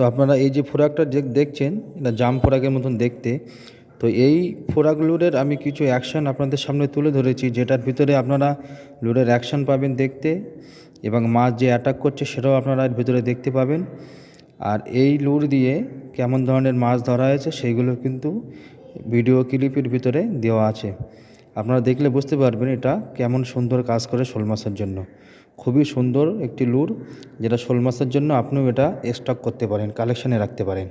তো আপনারা এই যে ফোরাকটা দেখছেন, এটা জাম ফোরাকের মতন দেখতে, তো এই ফোরাক লুরের আমি কিছু অ্যাকশান আপনাদের সামনে তুলে ধরেছি, যেটার ভিতরে আপনারা লুরের অ্যাকশান পাবেন দেখতে এবং মাছ যে অ্যাটাক করছে সেটাও আপনারা এর ভিতরে দেখতে পাবেন। আর এই লুর দিয়ে কেমন ধরনের মাছ ধরা হয়েছে সেইগুলো কিন্তু ভিডিও ক্লিপের ভিতরে দেওয়া আছে। আপনারা দেখলে বুঝতে পারবেন এটা কেমন সুন্দর কাজ করে শোল মাছের জন্য। খুবই সুন্দর একটি লুর, যেটা শোল মাছের জন্য আপনিও এটা স্টক করতে পারেন কালেকশানে রাখতে পারেন।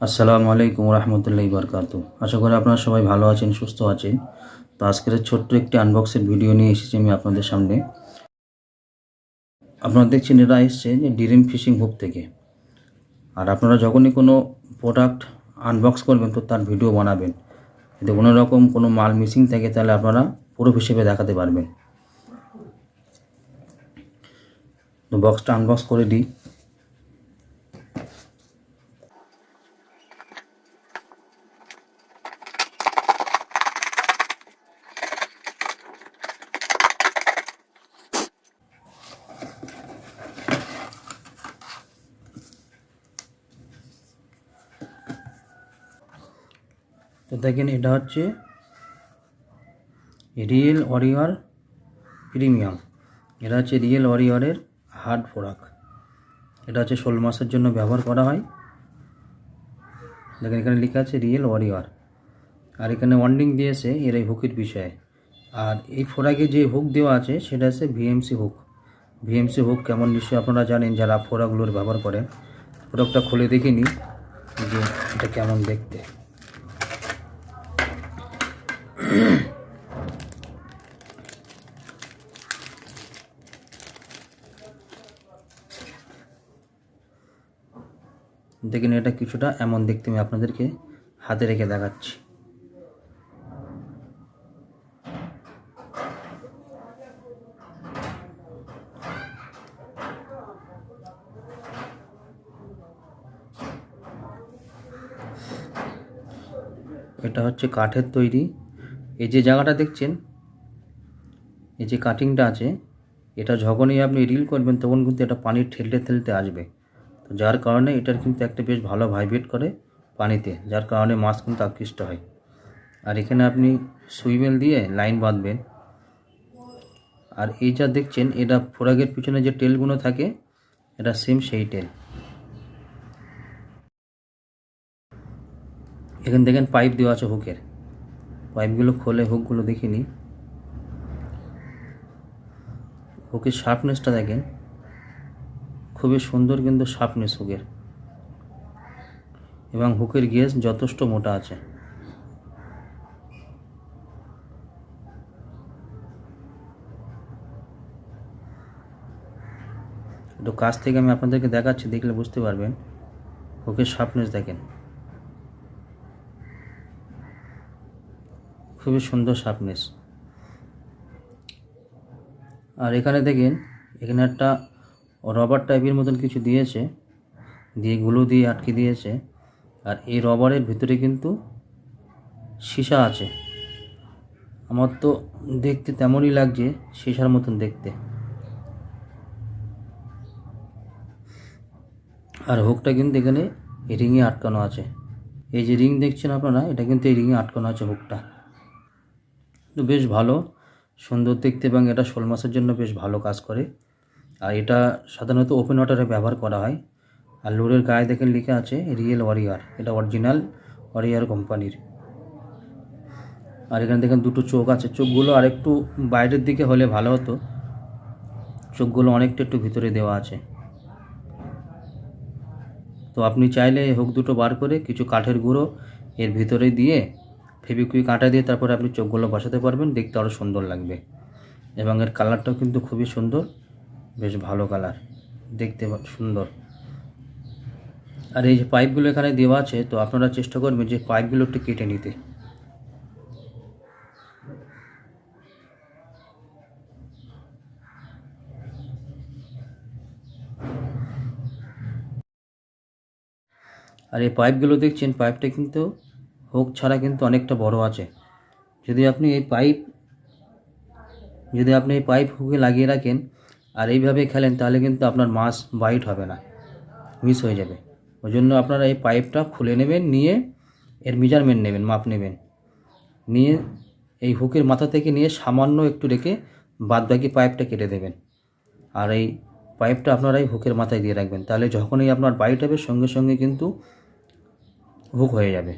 আসসালামু আলাইকুম রহমতুল্লাহ বরকাত আশা করি আপনারা সবাই ভালো আছেন, সুস্থ আছেন। তো আজকের ছোট্ট একটি আনবক্সের ভিডিও নিয়ে এসেছি আমি আপনাদের সামনে। আপনারা দেখছেন এরা এসছে যে ডিরিম ফিশিং হুক থেকে। আর আপনারা যখনই কোনো প্রোডাক্ট আনবক্স করবেন, তো তার ভিডিও বানাবেন। যদি কোনো রকম কোনো মাল মিসিং থাকে, তাহলে আপনারা পুরো হিসেবে দেখাতে পারবেন। তো বক্সটা আনবক্স করে দিই। তো দেখেন এটা হচ্ছে রিয়েল ওয়ারিয়র প্রিমিয়াম। এটা হচ্ছে রিয়েল ওয়ারিয়রের হার্ড ফোরাক এটা হচ্ছে শোল মাসের জন্য ব্যবহার করা হয়। দেখেন এখানে লেখা আছে রিয়েল ওয়ারিয়র আর এখানে ওয়ার্নিং দিয়েছে এর এই হুকের বিষয়ে। আর এই ফোরাকে যে হুক দেওয়া আছে, সেটা হচ্ছে ভিএমসি হুক ভিএমসি হুক কেমন নিশ্চয়ই আপনারা জানেন, যারা ফোরাকগুলোর ব্যবহার করেন। ফোরাকটা খুলে দেখে নিই যে এটা কেমন দেখতে। দেখেন এটা কিছুটা এমন দেখতে আমি আপনাদেরকে হাতে রেখে দেখাচ্ছি। এটা হচ্ছে কাঠের তৈরি এই যে জায়গাটা দেখছেন, এই যে কাটিংটা আছে, এটা যখনই আপনি রিল করবেন, তখন কিন্তু এটা পানি ঠেলতে ঠেলতে আসবে। তো যার কারণে এটার কিন্তু একটা বেশ ভালো ভাইব্রেট করে পানিতে, যার কারণে মাছ কিন্তু আকৃষ্ট হয়। আর এখানে আপনি সুইমেল দিয়ে লাইন বাঁধবেন। আর এই যা দেখছেন, এটা ফোরাগের পিছনে যে টেলগুলো থাকে, এটা সেম সেই টেল এখানে দেখেন পাইপ দেওয়া আছে হুকের পাইপগুলো খোলে হুকগুলো দেখিনি হুকের শার্পনেসটা দেখেন। খুবই সুন্দর কিন্তু শার্পনেস হুকের এবং হুকের গেজ যথেষ্ট মোটা আছে। একটু কাছ থেকে আমি আপনাদেরকে দেখাচ্ছি, দেখলে বুঝতে পারবেন। হুকের শার্পনেস দেখেন। খুবই সুন্দর শার্পনেস। আর এখানে দেখেন, এখানে একটা রবার টাইপের মতন কিছু দিয়েছে, দিয়ে গুলো দিয়ে আটকে দিয়েছে, আর এই রবারের ভিতরে কিন্তু সীসা আছে। আমার তো দেখতে তেমনই লাগছে সীসার মতন দেখতে। আর হুকটা কিন্তু এখানে রিংয়ে আটকানো আছে। এই যে রিং দেখছেন আপনারা, এটা কিন্তু এই রিংয়ে আটকানো আছে হুকটা বেশ ভালো। সুন্দর দেখতে এবং এটা শোল মাছের জন্য বেশ ভালো কাজ করে। আর এটা সাধারণত ওপেন ওয়াটারে ব্যবহার করা হয়। আর লুরের গায়ে দেখেন লেখা আছে রিয়েল ওয়ারিয়ার এটা অরিজিনাল ওয়ারিয়ার কোম্পানির আর এখানে দেখেন দুটো চোখ আছে। চোখগুলো আরেকটু বাইরের দিকে হলে ভালো হতো। চোখগুলো অনেকটা একটু ভিতরে দেওয়া আছে। তো আপনি চাইলে হোক দুটো বার করে কিছু কাঠের গুঁড়ো এর ভিতরে দিয়ে ফেবিকুইক কাঁটা দিয়ে তারপরে আপনি চোখগুলো বসাতে পারবেন, দেখতে আরও সুন্দর লাগবে। এবং এর কালারটাও কিন্তু খুবই সুন্দর, বেশ ভালো কালার, দেখতে সুন্দর। আর এই যে পাইপগুলো এখানে দেওয়া আছে, তো আপনারা চেষ্টা করবেন যে পাইপগুলো একটু কেটে নিতে। আর এই পাইপগুলো দেখছেন, পাইপটা কিন্তু হোক ছাড়া কিন্তু অনেকটা বড় আছে। যদি আপনি এই পাইপ, যদি আপনি এই পাইপ হুকে লাগিয়ে রাখেন আর এইভাবে খেলেন, তাহলে কিন্তু আপনার মাছ বাইট হবে না, মিস হয়ে যাবে। ওই জন্য আপনারা এই পাইপটা খুলে নেবেন, নিয়ে এর মেজারমেন্ট নেবেন, মাপ নেবেন। নিয়ে এই হুকের মাথা থেকে নিয়ে সামান্য একটু রেখে বাদবাকি পাইপটা কেটে দেবেন। আর এই পাইপটা আপনারা এই হুকের মাথায় দিয়ে রাখবেন, তাহলে যখনই আপনার বাইট হবে, সঙ্গে সঙ্গে কিন্তু হুক হয়ে যাবে।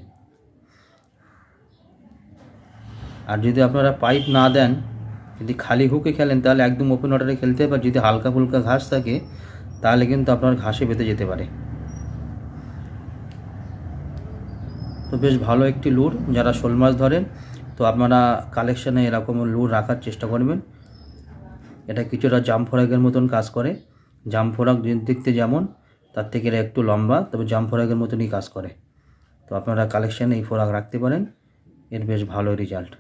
আর যদি আপনারা পাইপ না দেন, যদি খালি হুকে খেলেন, তাহলে একদম ওপেন ওয়াটারে খেলতে পারে যদি হালকা ফুলকা ঘাস থাকে, তাহলে কিন্তু আপনার ঘাসে বেঁধে যেতে পারে। তো বেশ ভালো একটি লুর, যারা শোল মাছ ধরেন, তো আপনারা কালেকশানে এরকম লুর রাখার চেষ্টা করবেন। এটা কিছুটা জাম ফরাকের মতন কাজ করে। জাম ফরাক দেখতে যেমন, তার থেকে এটা একটু লম্বা, তবে জাম ফরাকের মতনই কাজ করে। তো আপনারা কালেকশানে এই ফোরাক রাখতে পারেন, এর বেশ ভালো রেজাল্ট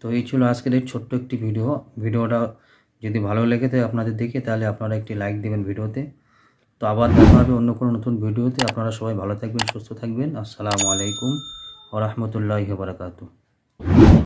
তো এই ছিল আজকের এই ছোট্ট একটি ভিডিও। ভিডিওটা যদি ভালো লেগে থাকে আপনাদের দেখে, তাহলে আপনারা একটি লাইক দেবেন ভিডিওতে। তো আবার দেখা হবে অন্য কোনো নতুন ভিডিওতে। আপনারা সবাই ভালো থাকবেন, সুস্থ থাকবেন। আসসালামু আলাইকুম ওরহমতুল্লাহ বারাকাতু